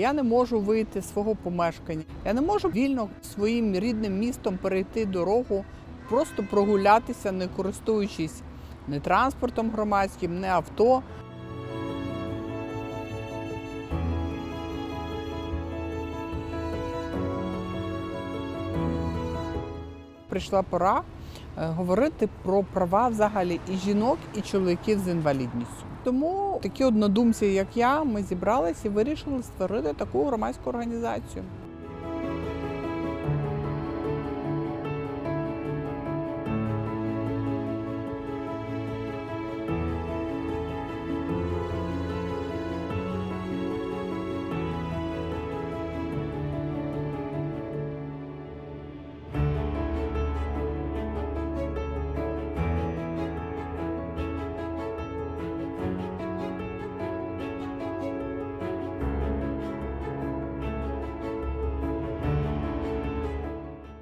Я не можу вийти з свого помешкання. Я не можу вільно своїм рідним містом перейти дорогу, просто прогулятися, не користуючись не транспортом громадським, не авто. Прийшла пора е, говорити про права взагалі і жінок, і чоловіків з інвалідністю. Тому такі однодумці, як я, ми зібралися і вирішили створити таку громадську організацію.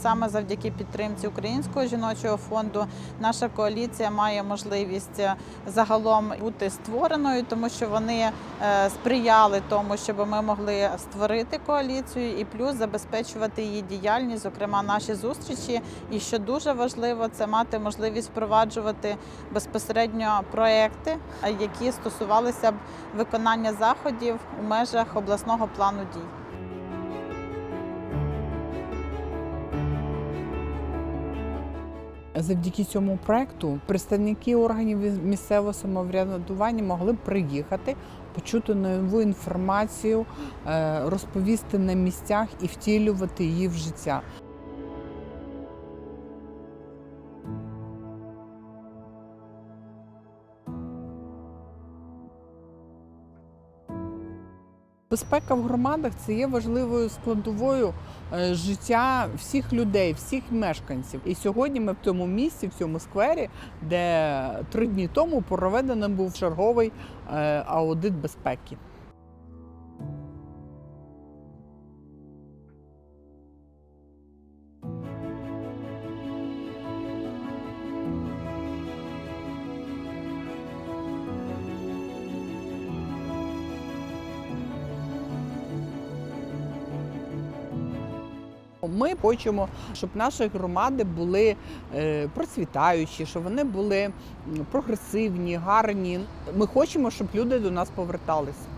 Саме завдяки підтримці Українського жіночого фонду наша коаліція має можливість е, загалом бути створеною, тому що вони е, сприяли тому, щоб ми могли створити коаліцію і плюс забезпечувати її діяльність, зокрема наші зустрічі. І що дуже важливо, це мати можливість впроваджувати безпосередньо проекти, е, які стосувалися б виконання заходів у межах обласного плану дій. Завдяки цьому проекту представники органів місцевого самоврядування могли приїхати, почути нову інформацію, е, розповісти на місцях і втілювати її в життя. Безпека в громадах це є важливою складовою е, життя всіх людей, всіх мешканців. І сьогодні ми в цьому місці, в цьому сквері, де три дні тому проведений був черговий е, аудит безпеки. Ми хочемо, щоб наші громади були е, процвітаючі, щоб вони були прогресивні, гарні. Ми хочемо, щоб люди до нас поверталися.